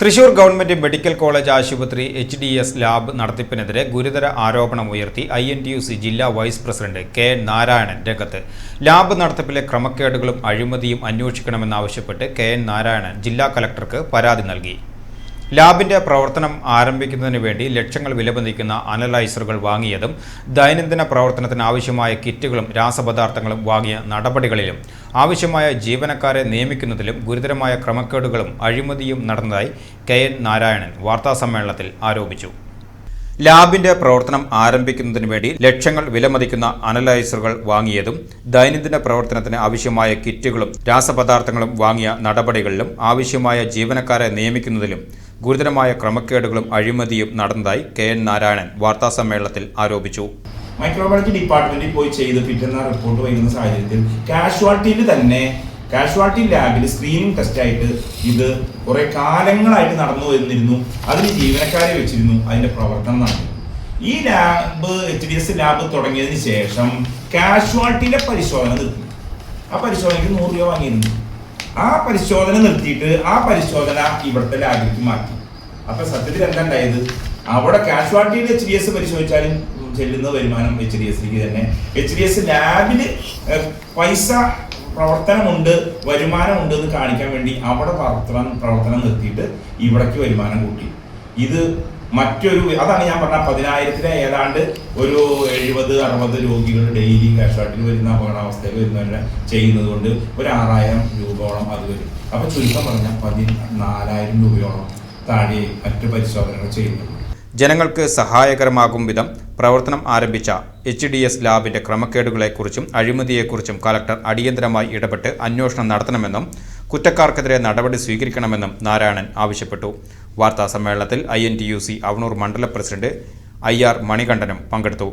Thrissur government medical college ആശുപത്രി H D S lab നടത്തിപ്പിനെതിരെ ഗുരുതര ആരോപണം ഉയർത്തി I N T U C ജില്ലാ വൈസ് പ്രസിഡന്റ് കെ നാരായണൻ രംഗത്ത്. ലാബ് നടത്തിപ്പിലെ ക്രമക്കേടുകളും അഴിമതിയും അന്വേഷിക്കണമെന്നാവശ്യപ്പെട്ട് കെ എൻ നാരായണൻ ജില്ലാ കലക്ടർക്ക് പരാതി നൽകി. ലാബിന്റെ പ്രവർത്തനം ആരംഭിക്കുന്നതിന് വേണ്ടി ലക്ഷങ്ങൾ വിലമതിക്കുന്ന അനലൈസറുകൾ വാങ്ങിയതും ദൈനംദിന പ്രവർത്തനത്തിന് ആവശ്യമായ കിറ്റുകളും രാസപദാർത്ഥങ്ങളും വാങ്ങിയ നടപടികളിലും ആവശ്യമായ ജീവനക്കാരെ നിയമിക്കുന്നതിലും ഗുരുതരമായ ക്രമക്കേടുകളും അഴിമതിയും നടന്നതായി കെ എൻ നാരായണൻ വാർത്താസമ്മേളനത്തിൽ ആരോപിച്ചു. ലാബിന്റെ പ്രവർത്തനം ആരംഭിക്കുന്നതിന് വേണ്ടി ലക്ഷങ്ങൾ വിലമതിക്കുന്ന അനലൈസറുകൾ വാങ്ങിയതും ദൈനംദിന പ്രവർത്തനത്തിന് ആവശ്യമായ കിറ്റുകളും രാസപദാർത്ഥങ്ങളും വാങ്ങിയ നടപടികളിലും ആവശ്യമായ ജീവനക്കാരെ നിയമിക്കുന്നതിലും ഗുരുതരമായ ക്രമക്കേടുകളും അഴിമതിയും നടന്നതായി കെ എൻ നാരായണൻ വാർത്താസമ്മേളനത്തിൽ ആരോപിച്ചു. മൈക്രോബയോളജി ഡിപ്പാർട്ട്മെന്റിൽ പോയി ചെയ്ത് പിറ്റേന്ന റിപ്പോർട്ട് വരുന്ന സാഹചര്യത്തിൽ കാഷ്വാലിറ്റിയിൽ തന്നെ കാഷ്വാലിറ്റി ലാബിൽ സ്ക്രീനിങ് ടെസ്റ്റ് ആയിട്ട് ഇത് കുറെ കാലങ്ങളായിട്ട് നടന്നു വന്നിരുന്നു അതിന് ജീവനക്കാരെ വെച്ചിരുന്നു. അതിന്റെ പ്രവർത്തനം നടന്നു. ഈ lab H D S lab തുടങ്ങിയതിന് ശേഷം കാഷ്വാലിറ്റിയിലെ പരിശോധന നിർത്തി. ആ പരിശോധനയ്ക്ക് നൂറ് രൂപ വാങ്ങിയിരുന്നു. ആ പരിശോധന നിർത്തിയിട്ട് ആ പരിശോധന ഇവിടുത്തെ ലാബിലേക്ക് മാറ്റി. അപ്പൊ സത്യത്തിൽ എന്താ ഉണ്ടായത്? അവിടെ കാഷ്വാലിറ്റിയിൽ എച്ച് ഡി എസ് പരിശോധിച്ചാലും ചെല്ലുന്ന വരുമാനം എച്ച് ഡി എസിലേക്ക് തന്നെ. എച്ച് ഡി എസ് ലാബിൽ പൈസ പ്രവർത്തനമുണ്ട് വരുമാനമുണ്ട് എന്ന് കാണിക്കാൻ വേണ്ടി അവിടെ പ്രവർത്തനം പ്രവർത്തനം നിർത്തിയിട്ട് ഇവിടേക്ക് വരുമാനം കൂട്ടി. ഇത് മറ്റൊരു അതാണ് ഞാൻ പറഞ്ഞ പതിനായിരത്തിന് ഏതാണ്ട് ഒരു എഴുപത് അറുപത് രോഗികൾ ഡെയിലി കാഷ്വാലിറ്റിയിൽ വരുന്ന അപകടാവസ്ഥയിൽ വരുന്നവരെ ചെയ്യുന്നത് കൊണ്ട് ഒരു ആറായിരം രൂപയോളം അത് വരും. അപ്പൊ ചുരുക്കം പറഞ്ഞാൽ പതിനാലായിരം രൂപയോളം താഴെ മറ്റു പരിശോധനകൾ ചെയ്യുന്നുണ്ട്. ജനങ്ങൾക്ക് സഹായകരമാകും വിധം പ്രവർത്തനം ആരംഭിച്ച എച്ച് ഡി എസ് ലാബിന്റെ ക്രമക്കേടുകളെക്കുറിച്ചും അഴിമതിയെക്കുറിച്ചും കലക്ടർ അടിയന്തരമായി ഇടപെട്ട് അന്വേഷണം നടത്തണമെന്നും കുറ്റക്കാർക്കെതിരെ നടപടി സ്വീകരിക്കണമെന്നും നാരായണൻ ആവശ്യപ്പെട്ടു. വാർത്താ സമ്മേളനത്തിൽ I N T U C Avanur Mandala president I R മണികണ്ഠനും പങ്കെടുത്തു